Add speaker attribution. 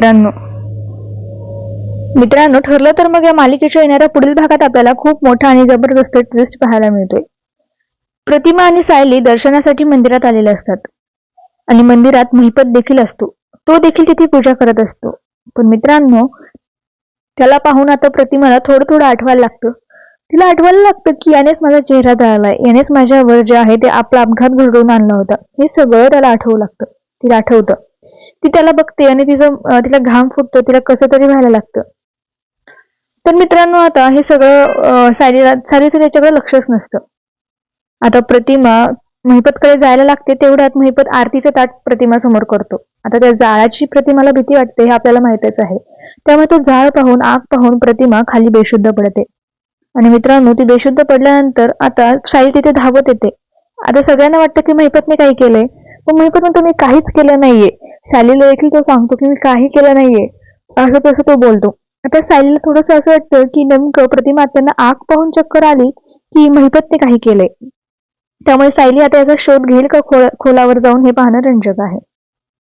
Speaker 1: मित्रांनो. मित्रांनो ठरलं तर मग या मालिकेच्या येणाऱ्या पुढील भागात आपल्याला खूप मोठा आणि जबरदस्त ट्विस्ट पाहायला मिळतोय. प्रतिमा आणि सायली दर्शनासाठी मंदिरात आलेले असतात. आणि मंदिरात महिपत देखील असतो. तो देखील तिथे पूजा करत असतो. पण मित्रांनो त्याला पाहून आता प्रतिमाला थोडं थोडं आठवायला लागतं. तिला आठवायला लागतं की यानेच माझा चेहरा जळालाय यानेच माझ्यावर जे आहे ते आपला अपघात घडवून आणला होता. हे सगळं त्याला आठवू लागतं. तिला आठवतं. ती त्याला बघते आणि तिचं तिला घाम फुटतो तिला कसं तरी व्हायला लागतं. तर मित्रांनो आता हे सगळं अं, सायलीला सायलीचं त्याच्याकडे लक्षच नसतं. आता प्रतिमा महिपतकडे जायला लागते तेवढ्यात महिपत आरतीचं ताट प्रतिमा समोर करतो. आता त्या जाळाची प्रतिमाला भीती वाटते हे आपल्याला माहितच आहे. त्यामुळे तो जाळ पाहून आग पाहून प्रतिमा खाली बेशुद्ध पडते. आणि मित्रांनो ती बेशुद्ध पडल्यानंतर आता साई तिथे धावत येते. आता सगळ्यांना वाटतं की महिपतने काही केलंय पण महिपत म्हणतो मी काहीच केलं नाहीये. सायलीला देखील तो सांगतो की मी काही केलं नाहीये. असं तसं तो बोलतो. आता सायलीला थोडस असं वाटतं की नेमकं प्रतिमा त्यांना आग पाहून चक्कर आली की महिपतने काही केलंय. त्यामुळे सायली आता याचा शोध घेईल का खोलावर जाऊन हे पाहणं रंजक आहे.